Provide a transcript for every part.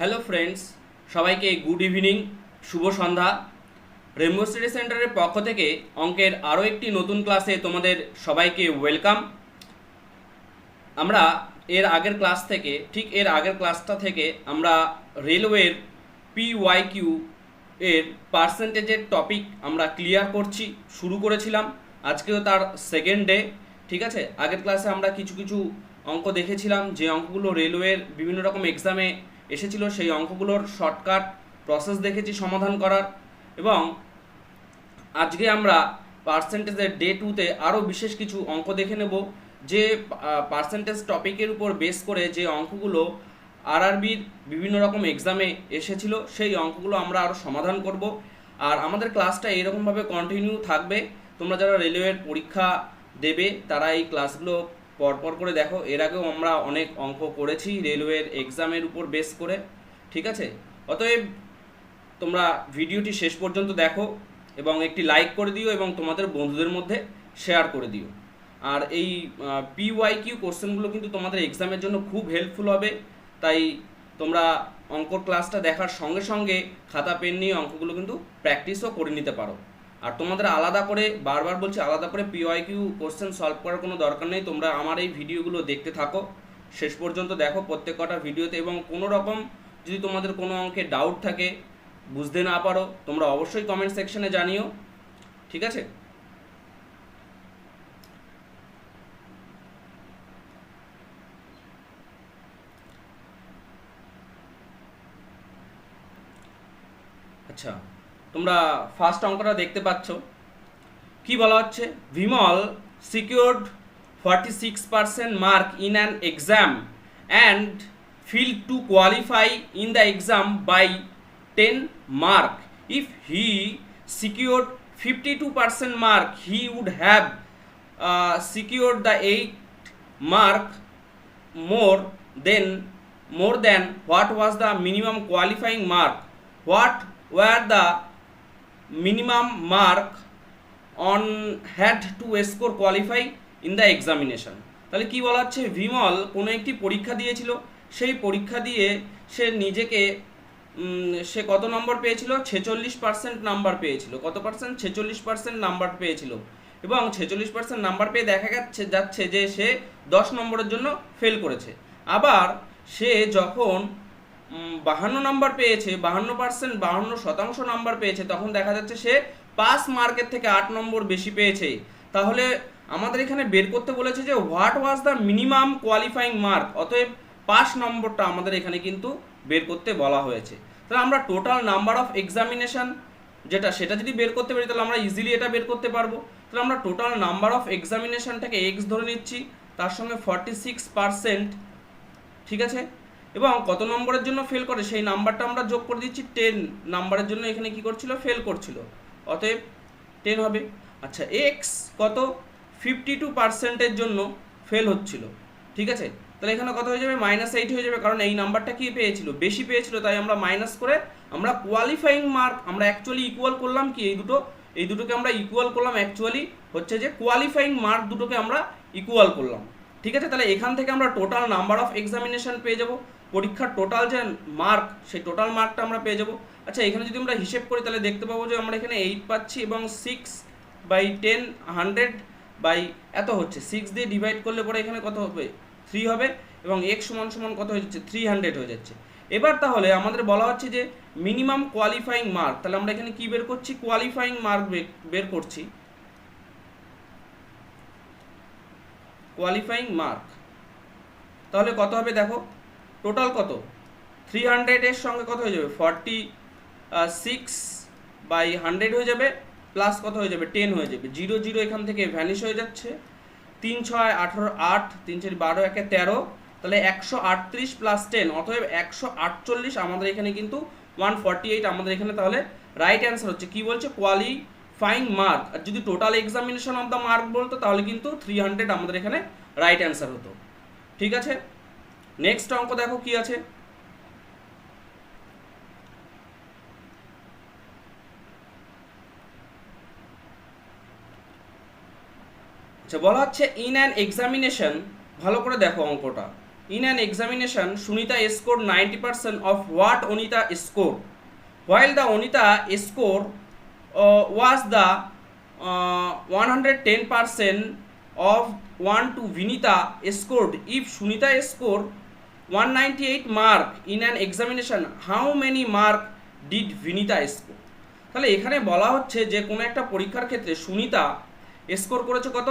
Hello friends সবাইকে good evening শুভ সন্ধ্যা। রেমবো স্টাডি সেন্টারের পক্ষ থেকে অঙ্কের আরও একটি নতুন ক্লাসে তোমাদের সবাইকে ওয়েলকাম আমরা এর আগের ক্লাস থেকে, ঠিক এর আগের ক্লাসটা থেকে আমরা রেলওয়ের পিওয়াই কিউ এর পার্সেন্টেজের টপিক আমরা ক্লিয়ার করছি, শুরু করেছিলাম। আজকেও তার সেকেন্ড ডে ঠিক আছে? আগের ক্লাসে আমরা কিছু কিছু অঙ্ক দেখেছিলাম, যে অঙ্কগুলো রেলওয়ের বিভিন্ন রকম এক্সামে এসেছিল সেই অঙ্কগুলোর শর্টকাট প্রসেস দেখেছি সমাধান করার এবং আজকে আমরা পার্সেন্টেজের ডে টুতে আরও বিশেষ কিছু অঙ্ক দেখে নেব। যে পার্সেন্টেজ টপিকের উপর বেস করে যে অঙ্কগুলো আরআরবির বিভিন্ন রকম এক্সামে এসেছিল, সেই অঙ্কগুলো আমরা আরও সমাধান করব। আর আমাদের ক্লাসটা এরকমভাবে কন্টিনিউ থাকবে। তোমরা যারা রেলওয়ের পরীক্ষা দেবে, তারা এই ক্লাসগুলো পরপর করে দেখো, এর আগেও আমরা অনেক অঙ্ক করেছি রেলওয়ের এক্সামের উপর বেস করে, ঠিক আছে? অতএব তোমরা ভিডিওটি শেষ পর্যন্ত দেখো এবং একটি লাইক করে দিও এবং তোমাদের বন্ধুদের মধ্যে শেয়ার করে দিও। আর এই পিওয়াই কিউ কোশ্চেনগুলো কিন্তু তোমাদের এক্সামের জন্য খুব হেল্পফুল হবে। তাই তোমরা অঙ্ক ক্লাসটা দেখার সঙ্গে সঙ্গে খাতা, পেন নিয়ে অঙ্কগুলো কিন্তু প্র্যাকটিসও করে নিতে পারো। আর তোমাদের আলাদা করে, বারবার বলছি আলাদা করে পিওয়াই কিউ কোশ্চেন সলভ করার কোনো দরকার নেই। তোমরা আমার এই ভিডিওগুলো দেখতে থাকো। শেষ পর্যন্ত দেখো প্রত্যেক কটা ভিডিওতে এবং কোনো রকম যদি তোমাদের কোনো অঙ্কে ডাউট থাকে, বুঝতে না পারো, তোমরা অবশ্যই কমেন্ট সেকশনে জানিও। ঠিক আছে? আচ্ছা। তোমরা ফার্স্ট অঙ্কটা দেখতে পাচ্ছ। কি বলা হচ্ছে? Bimal secured forty six percent mark in an exam and fail to qualify in the exam by ten mark if he secured fifty two percent mark he would have secured the eight mark more than more than what was the minimum qualifying mark. What were the minimum mark on had to score qualify in the examination. তাহলে কি বলা হচ্ছে? বিমল কোনো একটি পরীক্ষা দিয়েছিল। সেই পরীক্ষা দিয়ে সে নিজেকে সে কত নম্বর পেয়েছিল? ছেচল্লিশ পার্সেন্ট নাম্বার পেয়েছিল। কত পার্সেন্ট ছেচল্লিশ পার্সেন্ট নাম্বার পেয়েছিল। এবং ছেচল্লিশ পার্সেন্ট নাম্বার পেয়ে দেখা যাচ্ছে যাচ্ছে যে সে দশ নম্বরের জন্য ফেল করেছে। আবার সে যখন বাহান্ন নাম্বার পেয়েছে, বাহান্ন পার্সেন্ট বাহান্ন শতাংশ নাম্বার পেয়েছে, তখন দেখা যাচ্ছে সে পাস মার্কের থেকে আট নম্বর বেশি পেয়েছে। তাহলে আমাদের এখানে বের করতে বলেছে যে what was the minimum qualifying mark অতএব পাস নম্বরটা আমাদের এখানে কিন্তু বের করতে বলা হয়েছে। তাহলে আমরা টোটাল নাম্বার অফ এক্সামিনেশন যেটা, সেটা যদি বের করতে পারি, তাহলে আমরা ইজিলি এটা বের করতে পারব। তাহলে আমরা টোটাল নাম্বার অফ এক্সামিনেশনটাকে এক্স ধরে নিচ্ছি, তার সঙ্গে ফর্টি সিক্স ঠিক আছে? এবং কত নম্বরের জন্য ফেল করে, সেই নাম্বারটা আমরা যোগ করে দিচ্ছি টেন নাম্বারের জন্য এখানে কি করছিল? ফেল করছিল। অতএব টেন হবে। আচ্ছা এক্স কত? ফিফটি টু পার্সেন্টের জন্য ফেল হচ্ছিল। ঠিক আছে? তাহলে এখানে কত হয়ে যাবে? মাইনাস এইট হয়ে যাবে, কারণ এই নাম্বারটা কি পেয়েছিল? বেশি পেয়েছিল, তাই আমরা মাইনাস করে আমরা কোয়ালিফাইং মার্ক আমরা অ্যাকচুয়ালি ইকুয়াল করলাম কি? এই দুটো, এই দুটোকে আমরা ইকুয়াল করলাম অ্যাকচুয়ালি হচ্ছে যে কোয়ালিফাইং মার্ক দুটোকে আমরা ইকুয়াল করলাম। ঠিক আছে? তাহলে এখান থেকে আমরা টোটাল নাম্বার অফ এক্সামিনেশন পেয়ে যাব। পরীক্ষার টোটাল যে মার্ক সেই টোটাল মার্কটা আমরা পেয়ে যাব। আচ্ছা এখানে যদি আমরা হিসেব করি, তাহলে দেখতে পাবো যে আমরা এখানে এইট পাচ্ছি এবং six by ten hundred by এত হচ্ছে। সিক্স দিয়ে ডিভাইড করলে পরে এখানে কত হবে? থ্রি হবে এবং এক্স সমান সমান কত হয়ে যাচ্ছে? থ্রি হান্ড্রেড হয়ে যাচ্ছে। এবার তাহলে আমাদের বলা হচ্ছে যে মিনিমাম কোয়ালিফাইং মার্ক তাহলে আমরা এখানে কি বের করছি? কোয়ালিফাইং মার্ক বের করছি। কোয়ালিফাইং মার্ক তাহলে কত হবে দেখো? টোটাল কত? থ্রি হান্ড্রেডের সঙ্গে কত হয়ে যাবে? ফর্টি সিক্স বাই হান্ড্রেড হয়ে যাবে প্লাস কত হয়ে যাবে? টেন হয়ে যাবে। জিরো জিরো এখান থেকে ভ্যানিশ হয়ে যাচ্ছে। তিন ছয় আঠারো আট, তিন চারি বারো একে তেরো, তাহলে একশো আটত্রিশ প্লাস টেন অতএব একশো আটচল্লিশ আমাদের এখানে কিন্তু ওয়ান ফর্টি এইট আমাদের এখানে তাহলে রাইট অ্যান্সার হচ্ছে। কি বলছে? কোয়ালিফাইং মার্ক আর যদি total examination of the mark বলতো, তাহলে কিন্তু থ্রি হান্ড্রেড আমাদের এখানে রাইট অ্যান্সার হতো। ঠিক আছে? নেক্সট অঙ্ক দেখো কি আছে আচ্ছা বলা হচ্ছে ইন অ্যান এক্সামিনেশন ভালো করে দেখো অঙ্কটা in an examination sunita scored 90% of what onita scored while the onita score uh, was the uh, 110% of 1 to vinita scored if sunita scored 198 mark in an examination, how many mark did vinita score? তাহলে এখানে বলা হচ্ছে যে কোনো একটা পরীক্ষার ক্ষেত্রে Sunita score করেছে কত?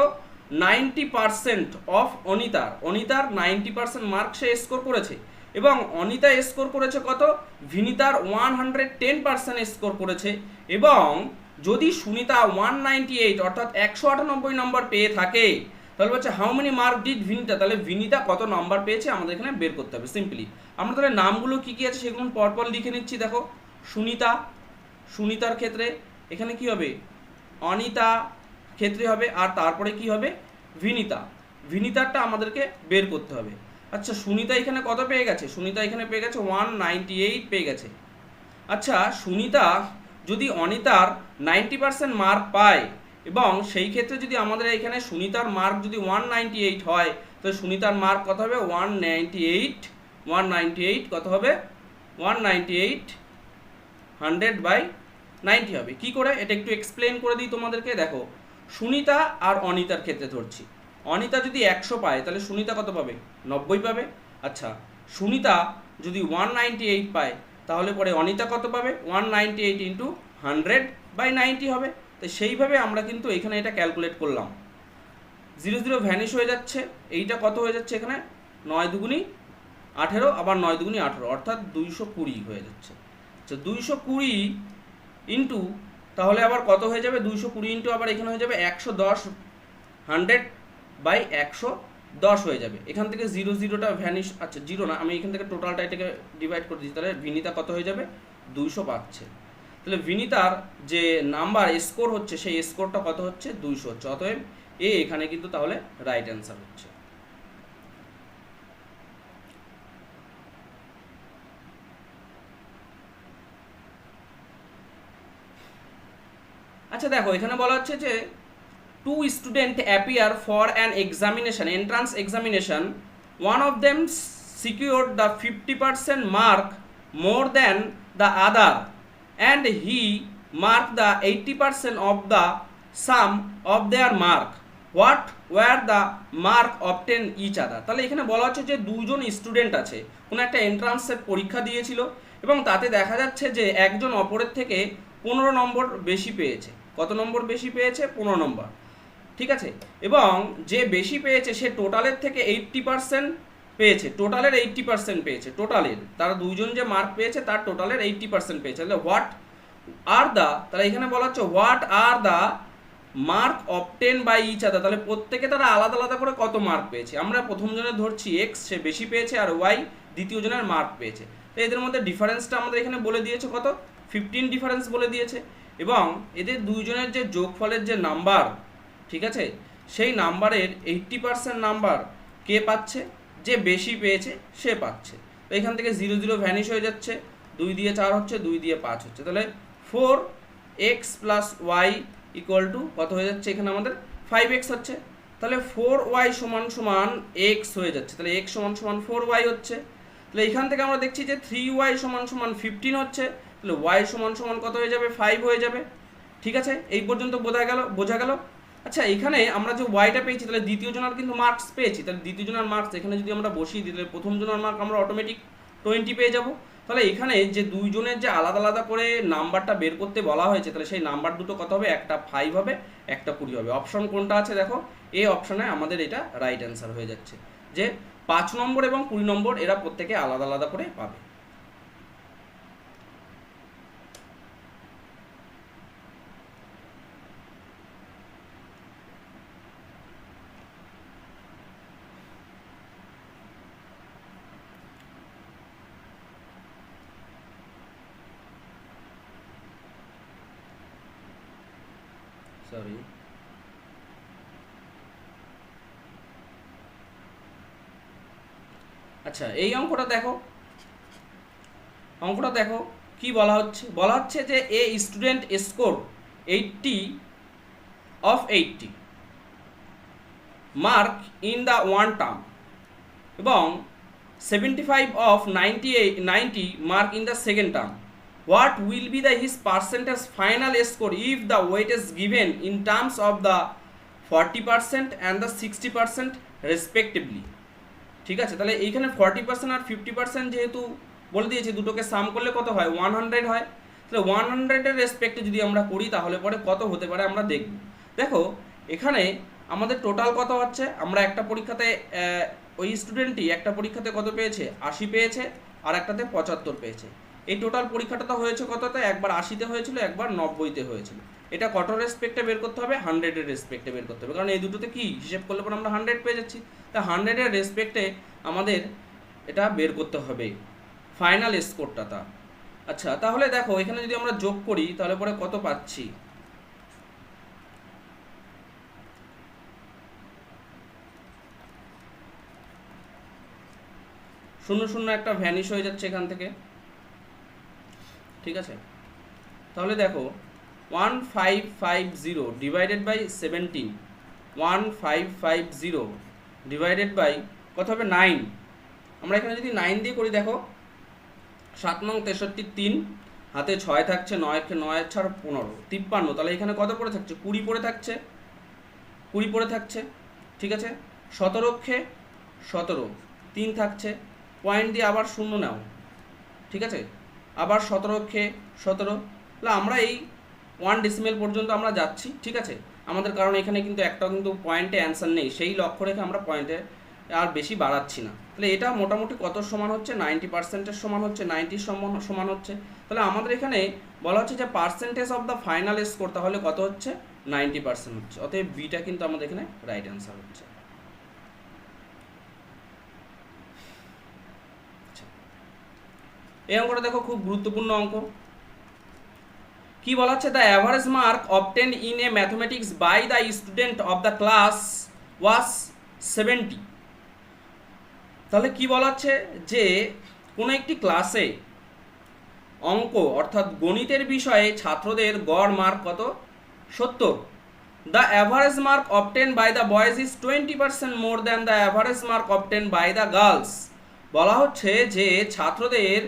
নাইনটি পার্সেন্ট অফ অনিতার। অনিতার নাইনটি পার্সেন্ট মার্ক সে স্কোর করেছে। এবং অনিতা স্কোর করেছে কত? ভিনিতার one hundred ten percent score করেছে। এবং যদি সুনিতা ওয়ান নাইনটি এইট অর্থাৎ একশো আটানব্বই নম্বর পেয়ে থাকে তাহলে হচ্ছে how many mark did Vinita তাহলে ভিনিতা কত নম্বর পেয়েছে? আমাদের এখানে বের করতে হবে সিম্পলি আমরা তাহলে নামগুলো কী কী আছে সেগুলো পরপর লিখে নিচ্ছি, দেখো। সুনিতা, সুনিতার ক্ষেত্রে এখানে কি হবে? অনিতা ক্ষেত্রে হবে, আর তারপরে কি হবে? ভিনিতা ভিনিতারটা আমাদেরকে বের করতে হবে। আচ্ছা সুনিতা এখানে কত পেয়ে গেছে? সুনিতা এখানে পেয়ে গেছে ওয়ান নাইনটি এইট পেয়ে গেছে। আচ্ছা সুনিতা যদি অনিতার নাইনটি পার্সেন্ট মার্ক পায় এবং সেই ক্ষেত্রে যদি আমাদের এখানে সুনিতার মার্ক যদি ওয়ান নাইনটি এইট হয়, তো সুনিতার মার্ক কত হবে? One ninety eight one ninety eight কত হবে? One ninety eight hundred by ninety হবে। কি করে? এটা একটু এক্সপ্লেন করে দিই তোমাদেরকে। দেখো, সুনিতা আর অনিতার ক্ষেত্রে ধরছি। অনিতা যদি একশো পায়, তাহলে সুনিতা কত পাবে? নব্বই পাবে। আচ্ছা সুনিতা যদি ওয়ান নাইনটি এইট পায়, তাহলে পরে অনিতা কত পাবে? One ninety eight into hundred by ninety হবে। তো সেইভাবে আমরা কিন্তু এখানে এটা ক্যালকুলেট করলাম। জিরো জিরো ভ্যানিশ হয়ে যাচ্ছে, এইটা কত হয়ে যাচ্ছে এখানে? নয় দুগুনি আঠেরো, আবার নয় দুগুনি আঠেরো, অর্থাৎ দুইশো কুড়ি হয়ে যাচ্ছে। আচ্ছা দুইশো কুড়ি ইন্টু তাহলে আবার কত হয়ে যাবে? দুইশো কুড়ি ইন্টু আবার এখানে হয়ে যাবে একশো দশ হান্ড্রেড বাই একশো দশ হয়ে যাবে। এখান থেকে জিরো জিরোটা ভ্যানিশ আচ্ছা জিরো না, আমি এখান থেকে টোটালটা এটাকে ডিভাইড করে দিচ্ছি, তাহলে ভিনিতা কত হয়ে যাবে? দুইশো পাচ্ছে। তাহলে ভিনিতার যে নাম্বার স্কোর হচ্ছে, সেই স্কোরটা কত হচ্ছে? দুইশো হচ্ছে। অতএব এ এখানে কিন্তু তাহলে রাইট অ্যান্সার হচ্ছে। আচ্ছা দেখো, এখানে বলা হচ্ছে যে two student appear for an examination entrance examination one of them secure the fifty percent mark more than the other he mark the eighty percent of the sum of their mark what were the mark obtain each other তাহলে এখানে বলা হচ্ছে যে দুজন student আছে। কোনো একটা এন্ট্রান্সের পরীক্ষা দিয়েছিল এবং তাতে দেখা যাচ্ছে যে একজন অপরের থেকে পনেরো নম্বর বেশি পেয়েছে। কত নম্বর বেশি পেয়েছে? পনেরো নম্বর। ঠিক আছে? এবং যে বেশি পেয়েছে সে টোটালের থেকে এইট্টি পার্সেন্ট পেয়েছে টোটালের এইট্টি পার্সেন্ট পেয়েছে টোটালের তারা দুইজন যে মার্ক পেয়েছে, তার টোটালের এইট্টি পার্সেন্ট পেয়েছে। তাহলে হোয়াট আর দা তাহলে এখানে বলা হচ্ছে what are the mark obtain by each other তাহলে প্রত্যেকে তারা আলাদা আলাদা করে কত মার্ক পেয়েছে? আমরা প্রথম জনের ধরছি এক্স সে বেশি পেয়েছে, আর ওয়াই দ্বিতীয় জনের মার্ক পেয়েছে। তো এদের মধ্যে ডিফারেন্সটা আমাদের এখানে বলে দিয়েছে কত? ফিফটিন ডিফারেন্স বলে দিয়েছে। এবং এদের দুইজনের যে যোগফলের যে নাম্বার ঠিক আছে? সেই নাম্বারের এইট্টি পার্সেন্ট নাম্বার কে পাচ্ছে? যে বেশি পেয়েছে, সে পাচ্ছে। এখান থেকে জিরো জিরো ভ্যানিশ হয়ে যাচ্ছে, দুই দিয়ে চার হচ্ছে, দুই দিয়ে পাঁচ হচ্ছে। তাহলে four X plus Y equal to কত হয়ে যাচ্ছে? এখানে আমাদের ফাইভ এক্স হচ্ছে। তাহলে ফোর ওয়াই সমান সমান এক্স হয়ে যাচ্ছে। তাহলে এক্স সমান সমান ফোর ওয়াই হচ্ছে। তাহলে এখান থেকে আমরা দেখছি যে থ্রি ওয়াই সমান সমান ফিফটিন হচ্ছে। তাহলে ওয়াই সমান সমান কত হয়ে যাবে? ফাইভ হয়ে যাবে। ঠিক আছে? এই পর্যন্ত বোঝা গেল? বোঝা গেল? আচ্ছা এখানে আমরা যে ওয়াইটা পেয়েছি, তাহলে দ্বিতীয় জনের কিন্তু মার্কস পেয়েছি। তাহলে দ্বিতীয় জনের মার্কস এখানে যদি আমরা বসিয়ে দিই, তাহলে প্রথম জনের মার্ক আমরা অটোমেটিক টোয়েন্টি পেয়ে যাব। তাহলে এখানে যে দুইজনের যে আলাদা আলাদা করে নাম্বারটা বের করতে বলা হয়েছে, তাহলে সেই নাম্বার দুটো কত হবে? একটা ফাইভ হবে, একটা কুড়ি হবে। অপশন কোনটা আছে দেখো? এই অপশনে আমাদের এটা রাইট অ্যান্সার হয়ে যাচ্ছে। যে পাঁচ নম্বর এবং কুড়ি নম্বর এরা প্রত্যেকে আলাদা আলাদা করে পাবে। আচ্ছা এই অঙ্কটা দেখো। অঙ্কটা দেখো, কি বলা হচ্ছে? বলা হচ্ছে যে a student score eighty of eighty. Mark in the one term. এবং seventy five of ninety ninety mark in the second term. What will be the his percentage final score if the weight is given in terms of the forty percent and the sixty percent respectively? ঠিক আছে? তাহলে এইখানে forty percent আর fifty percent যেহেতু বলে দিয়েছি, দুটোকে সাম করলে কত হয়? ওয়ান হান্ড্রেড হয়। তাহলে ওয়ান হান্ড্রেডের রেসপেক্টে যদি আমরা করি, তাহলে পরে কত হতে পারে আমরা দেখব। দেখো, এখানে আমাদের টোটাল কত হচ্ছে? আমরা একটা পরীক্ষাতে ওই স্টুডেন্টটি একটা পরীক্ষাতে কত পেয়েছে? আশি পেয়েছে, আর একটাতে পঁচাত্তর পেয়েছে। এই টোটাল পরীক্ষাটা তো হয়েছে কততে? একবার আশিতে হয়েছিল, একবার নব্বইতে হয়েছিল। এটা কত রেসপেক্টে বের করতে হবে হান্ড্রেডের রেসপেক্টে বের করতে হবে। কারণ এই দুটোতে কি? হিসেব করলে পরে আমরা হান্ড্রেড পেয়ে যাচ্ছি। তা হান্ড্রেডের রেসপেক্টে আমাদের এটা বের করতে হবে ফাইনাল স্কোরটা তা। আচ্ছা তাহলে দেখো, এখানে যদি আমরা যোগ করি, তাহলে পরে কত পাচ্ছি? শূন্য শূন্য একটা ভ্যানিশ হয়ে যাচ্ছে এখান থেকে। ঠিক আছে? তাহলে দেখো one five five zero divided by seventeen one five five zero divided by কত হবে? নাইন আমরা এখানে যদি নাইন দিয়ে করি, দেখো, সাত নং তেষট্টি তিন, হাতে ছয় থাকছে, নয় নয় ছাড় পনেরো, তিপ্পান্ন। তাহলে এখানে কত পড়ে থাকছে? কুড়ি পড়ে থাকছে। কুড়ি পড়ে থাকছে, ঠিক আছে? সতেরোক্ষে সতেরো, তিন থাকছে। পয়েন্ট দিয়ে আবার শূন্য নাও, ঠিক আছে? আবার সতেরোক্ষে সতেরো। তাহলে আমরা এই ওয়ান ডিসিমেল পর্যন্ত আমরা যাচ্ছি, ঠিক আছে? আমাদের কারণ এখানে কিন্তু একটাও কিন্তু পয়েন্টে অ্যান্সার নেই। সেই লক্ষ্য রেখে আমরা পয়েন্টে আর বেশি বাড়াচ্ছি না। তাহলে এটা মোটামুটি কত সমান হচ্ছে? নাইনটি পার্সেন্টের সমান হচ্ছে নাইনটির সমান সমান হচ্ছে। তাহলে আমাদের এখানে বলা হচ্ছে যে percentage of the final score তাহলে কত হচ্ছে? নাইনটি পার্সেন্ট হচ্ছে। অতএব বিটা কিন্তু আমাদের এখানে রাইট অ্যান্সার হচ্ছে। আচ্ছা। এই অঙ্কটা দেখো খুব গুরুত্বপূর্ণ অঙ্ক। কি বলা হচ্ছে the average mark obtained in a mathematics by the student of the class was seventy তাহলে কি বলা হচ্ছে যে কোনো একটি ক্লাসে অঙ্ক অর্থাৎ গণিতের বিষয়ে ছাত্রদের গড় মার্ক কত? সত্তর। The average mark obtain by the boys is twenty percent more than the average mark obtain by the girls বলা হচ্ছে যে ছাত্রদের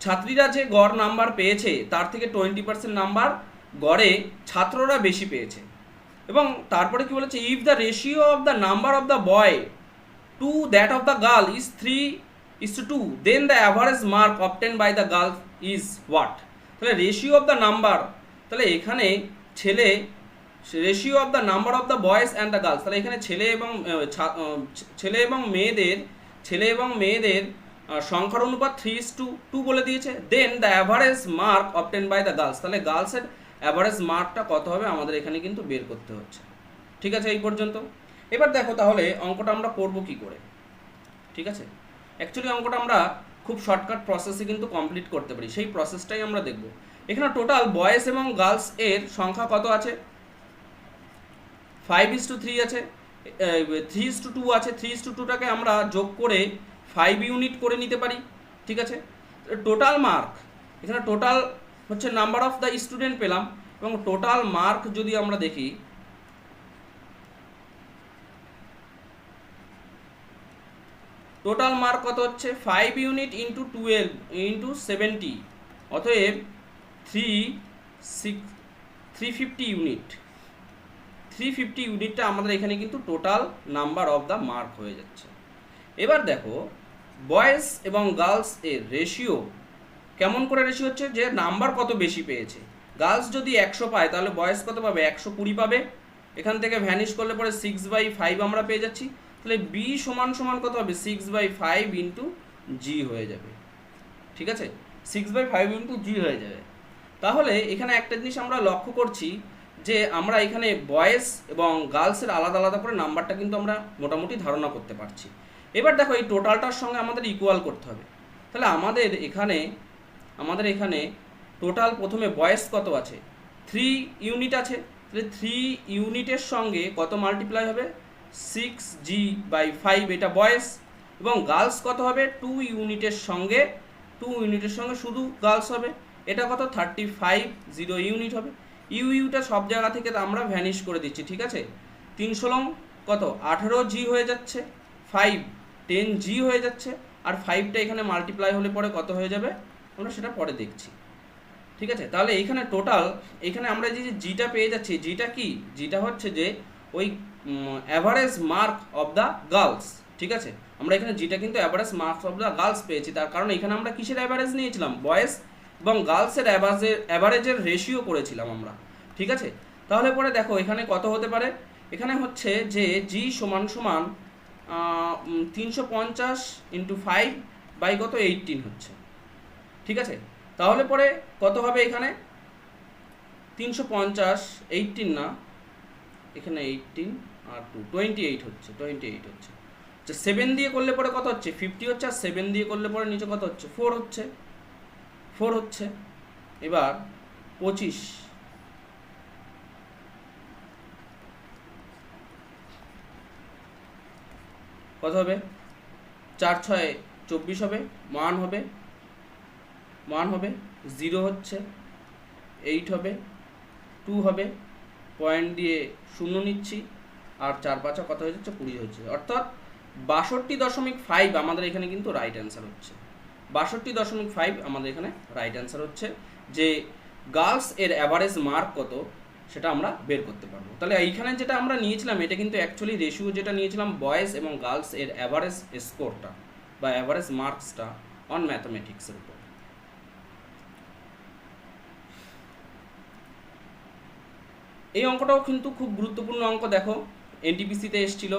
ছাত্রীরা যে গড় নাম্বার পেয়েছে, তার থেকে টোয়েন্টি পার্সেন্ট নাম্বার গড়ে ছাত্ররা বেশি পেয়েছে। এবং তারপরে কি বলেছে if the ratio of the number of the boy to that of the girl is three is to two then the average mark obtain by the girl is what তাহলে ratio of the number তাহলে এখানে ছেলে ratio of the number of the boys and the girls তাহলে এখানে ছেলে এবং ছেলে এবং মেয়েদের, ছেলে এবং মেয়েদের সংখ্যার অনুপাত থ্রি ইস টু টু বলে দিয়েছে। Then the average mark obtain by the girls তাহলে গার্লসের অ্যাভারেজ মার্কটা কত হবে আমাদের এখানে কিন্তু বের করতে হচ্ছে। ঠিক আছে, এই পর্যন্ত। এবার দেখো তাহলে অঙ্কটা আমরা করব কি করে। ঠিক আছে? অ্যাকচুয়ালি অঙ্কটা আমরা খুব শর্টকাট প্রসেসে কিন্তু কমপ্লিট করতে পারি। সেই প্রসেসটাই আমরা দেখব। এখানে টোটাল বয়েজ এবং গার্লস এর সংখ্যা কত আছে? ফাইভ ইস টু থ্রি আছে। থ্রি ইস টু টু আছে। থ্রি ইস টু টুটাকে আমরা যোগ করে ফাইভ ইউনিট করে নিতে পারি, ঠিক আছে? টোটাল মার্ক এখানে টোটাল হচ্ছে নাম্বার অফ দ্য স্টুডেন্ট পেলাম এবং টোটাল মার্ক যদি আমরা দেখি টোটাল মার্ক কত হচ্ছে? Five unit into twelve into seventy অতএব three six three fifty unit three fifty ইউনিটটা আমাদের এখানে কিন্তু total number of the mark হয়ে যাচ্ছে। এবার দেখো বয়েজ এবং গার্লস এর রেশিও কেমন করে রেশিও হচ্ছে? যে নাম্বার কত বেশি পেয়েছে? গার্লস যদি একশো পায়, তাহলে বয়েজ কত পাবে? একশো কুড়ি পাবে। এখান থেকে ভ্যানিশ করলে পরে সিক্স বাই ফাইভ আমরা পেয়ে যাচ্ছি। তাহলে বি সমান সমান কত হবে? Six by five into G হয়ে যাবে। ঠিক আছে? Six by five into G হয়ে যাবে। তাহলে এখানে একটা জিনিস আমরা লক্ষ্য করছি যে আমরা এখানে বয়েজ এবং গার্লসের আলাদা আলাদা করে নাম্বারটা কিন্তু আমরা মোটামুটি ধারণা করতে পারছি। এবার দেখো এই টোটালটার সঙ্গে আমাদের ইকুয়াল করতে হবে। তাহলে আমাদের এখানে আমাদের এখানে টোটাল প্রথমে বয়েস কত আছে? থ্রি ইউনিট আছে। তাহলে থ্রি ইউনিটের সঙ্গে কত মাল্টিপ্লাই হবে? সিক্স জি বাই ফাইভ এটা বয়েস। এবং গার্লস কত হবে? টু ইউনিটের সঙ্গে টু ইউনিটের সঙ্গে শুধু গার্লস হবে। এটা কত? থার্টি ফাইভ জিরো ইউনিট হবে ইউ ইউটা সব জায়গা থেকে আমরা ভ্যানিশ করে দিচ্ছি, ঠিক আছে? তিনশো লং কত? আঠেরো জি হয়ে যাচ্ছে। ফাইভ টেন জি হয়ে যাচ্ছে, আর ফাইভটা এখানে মাল্টিপ্লাই হলে পরে কত হয়ে যাবে? আমরা সেটা পরে দেখছি। ঠিক আছে? তাহলে এইখানে টোটাল এখানে আমরা যে জিটা পেয়ে যাচ্ছি জিটা কি? জিটা হচ্ছে যে ওই average mark of the girls ঠিক আছে? আমরা এখানে জিটা কিন্তু average marks of the girls পেয়েছি। তার কারণ এখানে আমরা কিসের অ্যাভারেজ নিয়েছিলাম? বয়েজ এবং গার্লসের অ্যাভারেজের অ্যাভারেজের রেশিও করেছিলাম আমরা। ঠিক আছে? তাহলে পরে দেখো, এখানে কত হতে পারে? এখানে হচ্ছে যে জি সমান সমান তিনশো পঞ্চাশ ইন্টু ফাইভ বাই কত? এইটিন হচ্ছে। ঠিক আছে? তাহলে পরে কত হবে এখানে? তিনশো পঞ্চাশ এইটিন না। এখানে এইটিন আর টু টোয়েন্টি এইট হচ্ছে টোয়েন্টি এইট হচ্ছে। আচ্ছা সেভেন দিয়ে করলে পরে কত হচ্ছে? ফিফটি হচ্ছে আর সেভেন দিয়ে করলে পরে নিচে কত হচ্ছে? ফোর হচ্ছে। ফোর হচ্ছে। এবার পঁচিশ। কত হবে? চার ছয় চব্বিশ হবে, মান হবে মান হবে জিরো হচ্ছে এইট হবে টু হবে পয়েন্ট দিয়ে শূন্য নিচ্ছি, আর চার পাঁচা কত হয়ে যাচ্ছে? কুড়ি হচ্ছে অর্থাৎ বাষট্টি দশমিক ফাইভ আমাদের এখানে কিন্তু রাইট অ্যান্সার হচ্ছে। বাষট্টি দশমিক ফাইভ আমাদের এখানে রাইট অ্যান্সার হচ্ছে যে গার্লস এর অ্যাভারেজ মার্ক কত? সেটা আমরা বের করতে পারব। তাহলে এইখানে যেটা আমরা নিয়েছিলাম, এটা কিন্তু অ্যাকচুয়ালি রেশিও যেটা নিয়েছিলাম বয়েজ এবং গার্লস এর অ্যাভারেজ স্কোরটা বা অ্যাভারেজ মার্কসটা অন ম্যাথমেটিক্সের উপর। এই অঙ্কটাও কিন্তু খুব গুরুত্বপূর্ণ অঙ্ক, দেখো। এনটিপিসিতে এসেছিল।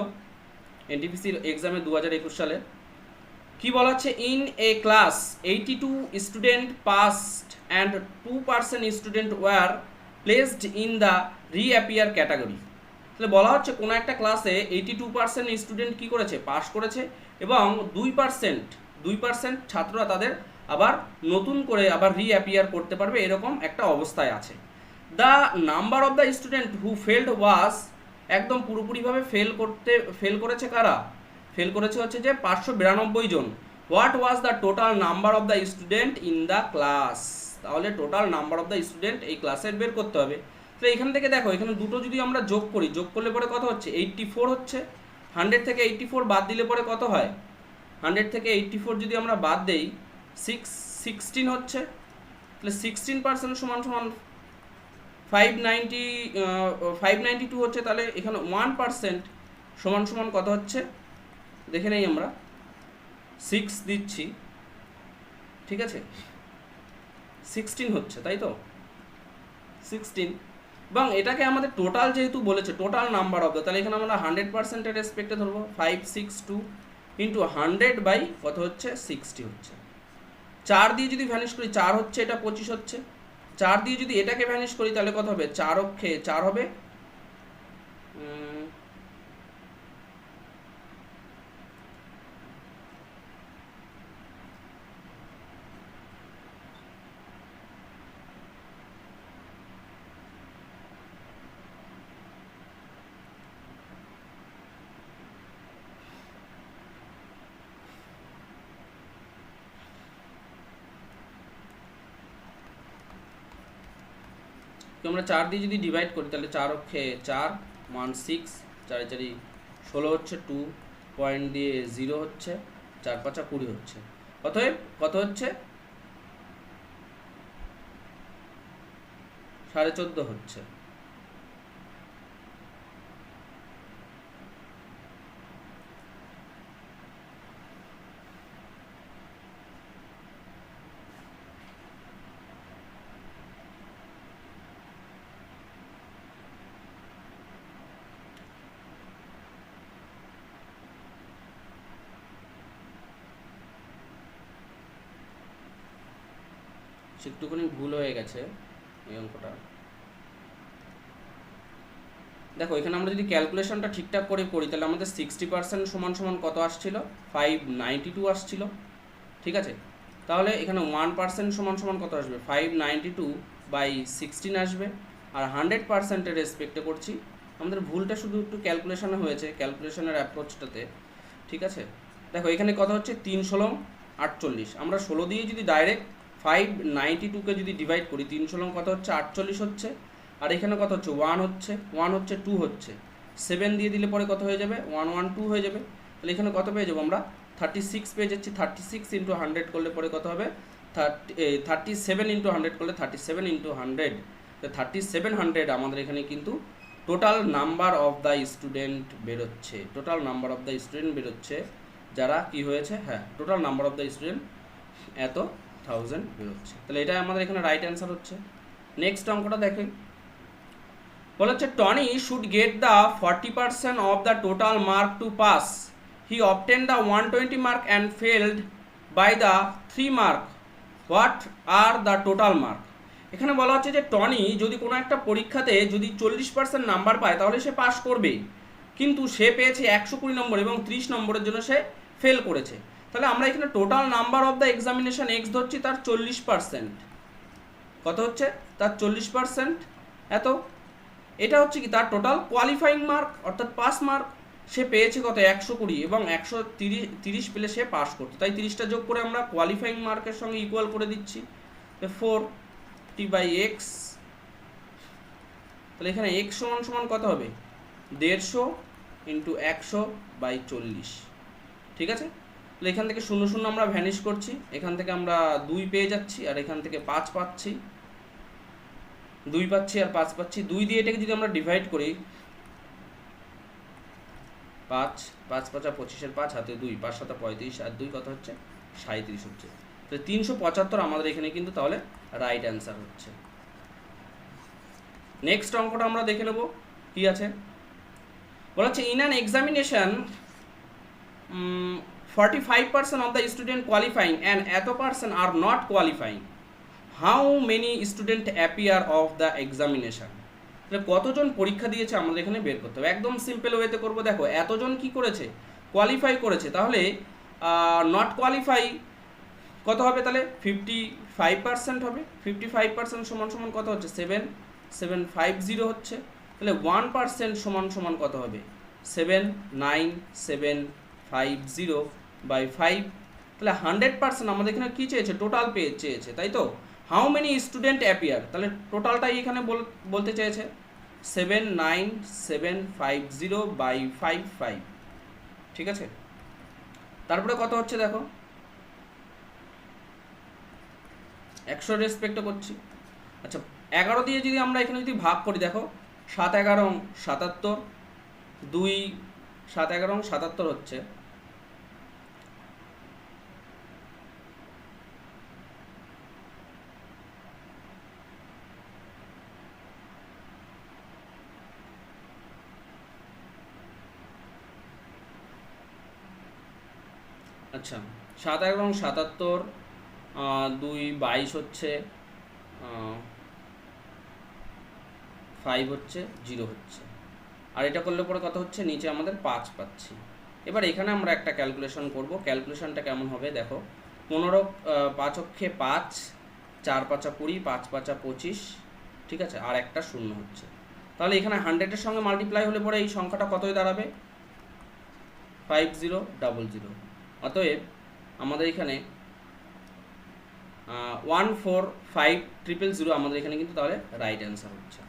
এনটিপিসির এক্সামে দু হাজার একুশ সালে। কি বলা হচ্ছে in a class eighty two student passed and two percent student were placed in the reappear category তাহলে বলা হচ্ছে কোনো একটা ক্লাসে এইটি টু পার্সেন্ট স্টুডেন্ট কী করেছে? পাস করেছে এবং দুই পার্সেন্ট দুই পার্সেন্ট ছাত্ররা তাদের আবার নতুন করে আবার রিঅ্যাপিয়ার করতে পারবে এরকম একটা অবস্থায় আছে। The number of the student who failed was একদম পুরোপুরিভাবে ফেল করতে ফেল করেছে কারা? ফেল করেছে হচ্ছে যে পাঁচশো বিরানব্বই জন। What was the total number of the student in the class তাহলে total number of the student এই ক্লাসের বের করতে হবে। তো এখান থেকে দেখো, এখানে দুটো যদি আমরা যোগ করি, যোগ করলে পরে কত হচ্ছে? এইট্টি ফোর হচ্ছে। হান্ড্রেড থেকে এইট্টি ফোর বাদ দিলে পরে কত হয়? হান্ড্রেড থেকে এইট্টি ফোর যদি আমরা বাদ দেই সিক্স সিক্সটিন হচ্ছে। তাহলে সিক্সটিন পার্সেন্ট সমান সমান ফাইভ নাইনটি ফাইভ টু হচ্ছে। তাহলে এখানে ওয়ান পার্সেন্ট সমান সমান কত হচ্ছে? দেখে নেই আমরা। সিক্স দিচ্ছি। ঠিক আছে? সিক্সটিন হচ্ছে, তাই তো? সিক্সটিন এবং এটাকে আমাদের টোটাল যেহেতু বলেছে টোটাল নাম্বার অফ দ্য তাহলে এখানে আমরা হান্ড্রেড পার্সেন্টের রেসপেক্টে ধরবো five six two into hundred by কত হচ্ছে? সিক্সটি হচ্ছে। চার দিয়ে যদি ভ্যানিশ করি, চার হচ্ছে এটা, পঁচিশ হচ্ছে। চার দিয়ে যদি এটাকে ভ্যানিশ করি, তাহলে কত হবে? চার অক্ষে, চার হবে? তো আমরা চার দিয়ে যদি ডিভাইড করি, তাহলে চার অক্ষে চার ওয়ান সিক্স চারি চারি ষোলো হচ্ছে টু পয়েন্ট দিয়ে জিরো হচ্ছে, চার পাঁচা কুড়ি হচ্ছে। অতএব কত হচ্ছে? সাড়ে চোদ্দ হচ্ছে। ভুল হয়ে গেছে এই অঙ্কটা। দেখো, এখানে আমরা যদি ক্যালকুলেশনটা ঠিকঠাক করে করি, তাহলে আমাদের সিক্সটি পার্সেন্ট সমান সমান কত আসছিল? ফাইভ নাইনটি টু আসছিল। ঠিক আছে? তাহলে এখানে ওয়ান পার্সেন্ট সমান সমান কত আসবে? Five ninety two by sixteen আসবে। আর হান্ড্রেড পার্সেন্টের রেসপেক্টে করছি। আমাদের ভুলটা শুধু একটু ক্যালকুলেশনে হয়েছে ক্যালকুলেশনের অ্যাপ্রোচটাতে ঠিক আছে? দেখো, এখানে কত হচ্ছে তিন ষোলো আটচল্লিশ। আমরা ষোলো দিয়ে যদি ডাইরেক্ট ফাইভ নাইনটি টুকে যদি ডিভাইড করি তিন ষোলো কত হচ্ছে আটচল্লিশ হচ্ছে, আর এখানে কত হচ্ছে ওয়ান হচ্ছে ওয়ান হচ্ছে টু হচ্ছে। সেভেন দিয়ে দিলে পরে কত হয়ে যাবে? ওয়ান ওয়ান টু হয়ে যাবে। তাহলে এখানে কত পেয়ে যাব আমরা? থার্টি সিক্স পেয়ে যাচ্ছি। থার্টি সিক্স ইন্টু হান্ড্রেড করলে পরে কত হবে? Thirty thirty seven into hundred করলে thirty seven into hundred thirty seven hundred আমাদের এখানে কিন্তু total number of the student বেরোচ্ছে। Total number of the student বেরোচ্ছে। যারা কি হয়েছে? হ্যাঁ total number of the student এত থাউজেন্ড বেরোচ্ছে তাহলে এটা আমাদের এখানে রাইট অ্যান্সার হচ্ছে। নেক্সট অঙ্কটা দেখেন। বলা হচ্ছে Tony should get the forty percent of the total mark to pass he obtain the one twenty mark and failed by the three mark what are the total mark এখানে বলা হচ্ছে যে Tony যদি কোনো একটা পরীক্ষাতে যদি চল্লিশ পার্সেন্ট নাম্বার পায়, তাহলে সে পাস করবে কিন্তু সে পেয়েছে একশো কুড়ি নম্বর এবং ত্রিশ নম্বরের জন্য সে ফেল করেছে। তাহলে আমরা এখানে total number of the examination X ধরছি, তার চল্লিশ পার্সেন্ট কত হচ্ছে? তার চল্লিশ পার্সেন্ট এত? এটা হচ্ছে কি? তার টোটাল কোয়ালিফাইং মার্ক অর্থাৎ পাস মার্ক সে পেয়েছে কত? একশো কুড়ি এবং একশো তিরিশ তিরিশ পেলে সে পাস করতো তাই তিরিশটা যোগ করে আমরা কোয়ালিফাইং মার্কের সঙ্গে ইকুয়াল করে দিচ্ছি। ফোর টি বাই এক্স তাহলে এখানে এক্স সমান সমান কত হবে? দেড়শো ইন্টু একশো বাই চল্লিশ। ঠিক আছে? তাহলে এখান থেকে শূন্য শূন্য আমরা ভ্যানিশ করছি। এখান থেকে আমরা দুই পেয়ে যাচ্ছি আর এখান থেকে পাঁচ পাচ্ছি। দুই পাচ্ছি আর পাঁচ পাচ্ছি। দুই দিয়ে এটাকে যদি আমরা ডিভাইড করি, পাঁচ পাঁচ পাঁচা পঁচিশের পাঁচ, হাতে দুই, পাঁচ সাতা পঁয়ত্রিশ, আর দুই কত হচ্ছে? সাঁত্রিশ হচ্ছে। তো তিনশো পঁচাত্তর আমাদের এখানে কিন্তু তাহলে রাইট অ্যান্সার হচ্ছে। নেক্সট অঙ্কটা আমরা দেখে নেব। কি আছে? বলা হচ্ছে in an examination forty five percent of the student qualifying and এত percent are not qualifying how many student appear of the examination তাহলে কতজন পরীক্ষা দিয়েছে আমাদের এখানে বের করতে হবে। একদম সিম্পল ওয়েতে করব। দেখো, এতজন কি করেছে? কোয়ালিফাই করেছে। তাহলে নট কোয়ালিফাই কত হবে তাহলে? ফিফটি ফাইভ পার্সেন্ট হবে। ফিফটি ফাইভ পার্সেন্ট সমান সমান কত হচ্ছে? সেভেন সেভেন ফাইভ জিরো হচ্ছে। তাহলে ওয়ান পার্সেন্ট সমান সমান কত হবে? Seven nine seven five zero by five তাহলে হান্ড্রেড পার্সেন্ট আমাদের এখানে কী চেয়েছে? টোটাল পেয়ে চেয়েছে, তাই তো? হাউ মেনি স্টুডেন্ট অ্যাপিয়ার তাহলে টোটালটাই এখানে বলতে চেয়েছে? Seven nine seven five zero by five five ঠিক আছে? তারপরে কত হচ্ছে দেখো? একশো রেসপেক্টও করছি। আচ্ছা এগারো দিয়ে যদি আমরা এখানে যদি ভাগ করি, দেখো, সাত এগারো সাতাত্তর, দুই সাত এগারো সাতাত্তর হচ্ছে। আচ্ছা সাত এগারো সাতাত্তর দুই বাইশ হচ্ছে ফাইভ হচ্ছে জিরো হচ্ছে। আর এটা করলে পরে কত হচ্ছে? নিচে আমাদের পাঁচ পাচ্ছি। এবার এখানে আমরা একটা ক্যালকুলেশন করব। ক্যালকুলেশনটা কেমন হবে? দেখো, পনেরো পাঁচ অক্ষে পাঁচ, চার পাঁচা কুড়ি, পাঁচ পাঁচা পঁচিশ, ঠিক আছে? আর একটা শূন্য হচ্ছে। তাহলে এখানে হান্ড্রেডের সঙ্গে মাল্টিপ্লাই হলে পরে এই সংখ্যাটা কতই দাঁড়াবে? ফাইভ জিরো ডাবল জিরো অতএব আমাদের এখানে one four five triple zero আমাদের এখানে কিন্তু তাহলে রাইট অ্যান্সার হচ্ছে।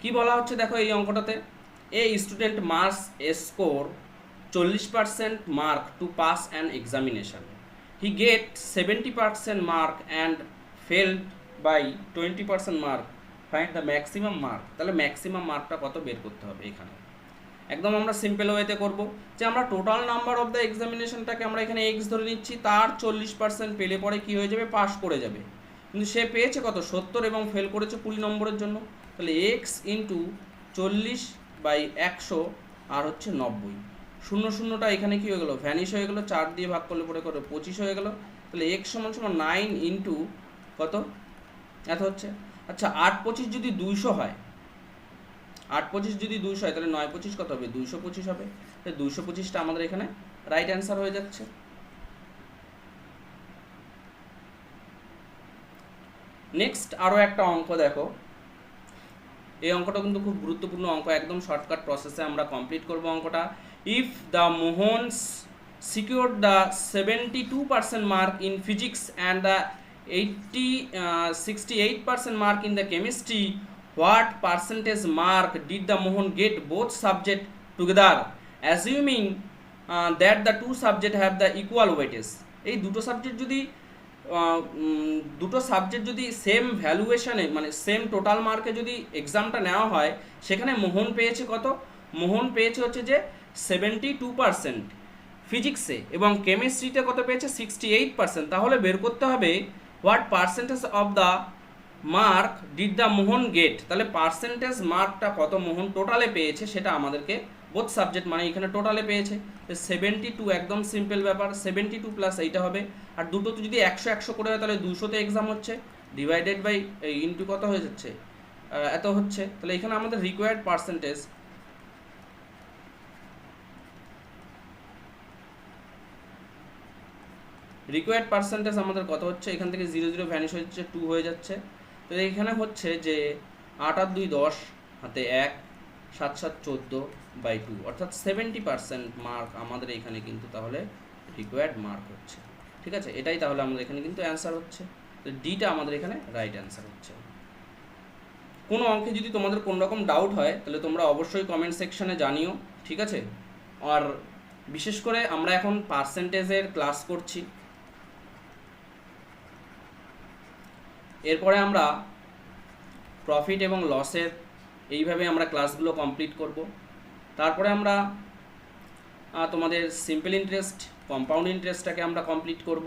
কি বলা হচ্ছে দেখো এই অঙ্কটাতে? A student marks a score চল্লিশ percent mark to pass an examination he get seventy percent mark and failed by twenty percent mark find the maximum mark তাহলে ম্যাক্সিমাম মার্কটা কত বের করতে হবে এখানে? একদম আমরা সিম্পল ওয়েতে করব যে আমরা টোটাল নাম্বার অফ দ্য এক্সামিনেশনটাকে আমরা এখানে এক্স ধরে নিচ্ছি, তার চল্লিশ পার্সেন্ট পেলে পরে কী হয়ে যাবে? পাস করে যাবে। কিন্তু সে পেয়েছে কত? সত্তর এবং ফেল করেছে কুড়ি নম্বরের জন্য। তাহলে এক্স ইন্টু চল্লিশ বাই একশো আর হচ্ছে নব্বই। শূন্য শূন্যটা এখানে কী হয়ে গেলো? ভ্যানিশ হয়ে গেলো, চার দিয়ে ভাগ করলে পরে করে পঁচিশ হয়ে গেলো। তাহলে এক্স সমান সমান নাইন ইন্টু কত? এত হচ্ছে। আচ্ছা আট পঁচিশ যদি দুইশো হয়, আট পঁচিশ যদি দুইশো হয়, তাহলে নয় পঁচিশ কত হবে? দুইশো পঁচিশ হবে। তাহলে দুইশো পঁচিশটা আমাদের এখানে রাইট অ্যান্সার হয়ে যাচ্ছে। নেক্সট আরও একটা অঙ্ক দেখো। এই অঙ্কটা কিন্তু খুব গুরুত্বপূর্ণ অঙ্ক, একদম শর্টকাট প্রসেসে আমরা কমপ্লিট করব অঙ্কটা। If the Mohan's secure the seventy two percent mark in physics and the eighty sixty eight percent mark in the chemistry what percentage mark did the Mohan get both subject together assuming that the two subject have the equal weightage এই দুটো subject যদি দুটো subject যদি same ভ্যালুয়েশনে মানে same total মার্কে যদি এক্সামটা নেওয়া হয়, সেখানে মোহন পেয়েছে কত? মোহন পেয়েছে হচ্ছে যে সেভেন্টি টু পার্সেন্ট ফিজিক্সে এবং কেমিস্ট্রিতে কত পেয়েছে? সিক্সটি এইট পার্সেন্ট তাহলে বের করতে হবে what percentage of the mark did the Mohan get তাহলে পার্সেন্টেজ মার্কটা কত মোহন টোটালে পেয়েছে সেটা আমাদেরকে বোথ সাবজেক্ট মানে এখানে টোটালে পেয়েছে। সেভেন্টি টু একদম সিম্পল ব্যাপার সেভেন্টি টু প্লাস এইটা হবে। আর দুটো তো যদি একশো একশো করে হয় তাহলে দুশোতে এক্সাম হচ্ছে। ডিভাইডেড বাই ইন্টু কত হয়ে যাচ্ছে? এত হচ্ছে। তাহলে এখানে আমাদের রিকোয়ার্ড পার্সেন্টেজ রিকোয়ার্ড পার্সেন্টেজ আমাদের কত হচ্ছে? এখান থেকে জিরো জিরো ভ্যানিশ হচ্ছে টু হয়ে যাচ্ছে। তো এখানে হচ্ছে যে আট আর দুই দশ হাতে এক, সাত সাত চোদ্দ বাই টু অর্থাৎ সেভেন্টি পার্সেন্ট মার্ক আমাদের এখানে কিন্তু তাহলে রিকোয়ার্ড মার্ক হচ্ছে। ঠিক আছে? এটাই তাহলে আমাদের এখানে কিন্তু অ্যান্সার হচ্ছে। তো ডিটা আমাদের এখানে রাইট অ্যান্সার হচ্ছে। কোনো অঙ্কে যদি তোমাদের কোনো রকম ডাউট হয়, তাহলে তোমরা অবশ্যই কমেন্ট সেকশানে জানিও। ঠিক আছে? আর বিশেষ করে আমরা এখন পার্সেন্টেজের ক্লাস করছি। এরপরে আমরা প্রফিট এবং লসের এইভাবে আমরা ক্লাসগুলো কমপ্লিট করব। তারপরে আমরা তোমাদের সিম্পল ইন্টারেস্ট কম্পাউন্ড ইন্টারেস্টটাকে আমরা কমপ্লিট করব।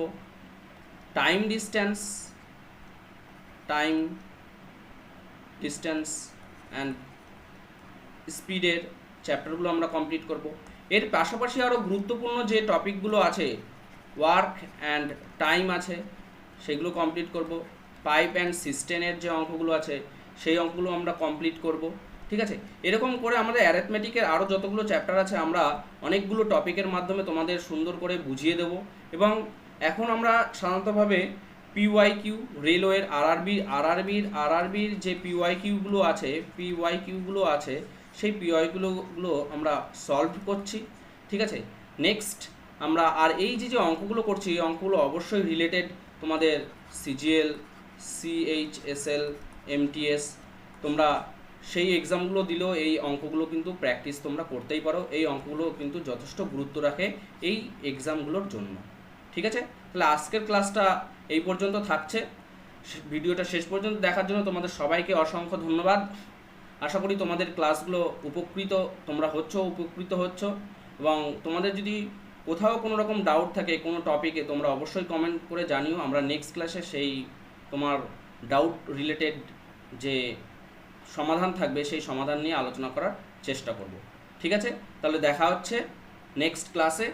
Time distance time distance and স্পিডের চ্যাপ্টারগুলো আমরা কমপ্লিট করব। এর পাশাপাশি আরও গুরুত্বপূর্ণ যে টপিকগুলো আছে ওয়ার্ক অ্যান্ড টাইম আছে, সেগুলো কমপ্লিট করব। পাইপ অ্যান্ড সিস্টেমের যে অঙ্কগুলো আছে, সেই অঙ্কগুলো আমরা কমপ্লিট করব, ঠিক আছে? এরকম করে আমাদের অ্যারেথমেটিকের আরও যতগুলো চ্যাপ্টার আছে, আমরা অনেকগুলো টপিকের মাধ্যমে তোমাদের সুন্দর করে বুঝিয়ে দেব এবং এখন আমরা সাধারণতভাবে পিওয়াই কিউ রেলওয়ের আরআরবি আরআরবির আরআরবির যে পিওয়াই কিউগুলো আছে পিওয়াই কিউগুলো আছে, সেই পিওয়াইগুলো গুলো আমরা সলভ করছি, ঠিক আছে? নেক্সট আমরা আর এই যে যে অঙ্কগুলো করছি অঙ্কগুলো অবশ্যই রিলেটেড তোমাদের সিজিএল সিএইচএসএল এমটিএস তোমরা সেই এক্সামগুলো দিলেও এই অঙ্কগুলো কিন্তু প্র্যাকটিস তোমরা করতেই পারো। এই অঙ্কগুলো কিন্তু যথেষ্ট গুরুত্ব রাখে এই এক্সামগুলোর জন্য। ঠিক আছে? তাহলে আজকের ক্লাসটা এই পর্যন্ত থাকছে। ভিডিওটা শেষ পর্যন্ত দেখার জন্য তোমাদের সবাইকে অসংখ্য ধন্যবাদ। আশা করি তোমাদের ক্লাসগুলো উপকৃত, তোমরা হচ্ছ, উপকৃত হচ্ছ। এবং তোমাদের যদি কোথাও কোনো রকম ডাউট থাকে, কোনো টপিকে তোমরা অবশ্যই কমেন্ট করে জানিও। আমরা নেক্সট ক্লাসে সেই তোমার ডাউট রিলেটেড যে সমাধান থাকবে, সেই সমাধান নিয়ে আলোচনা করার চেষ্টা করব। ঠিক আছে? তাহলে দেখা হচ্ছে নেক্সট ক্লাসে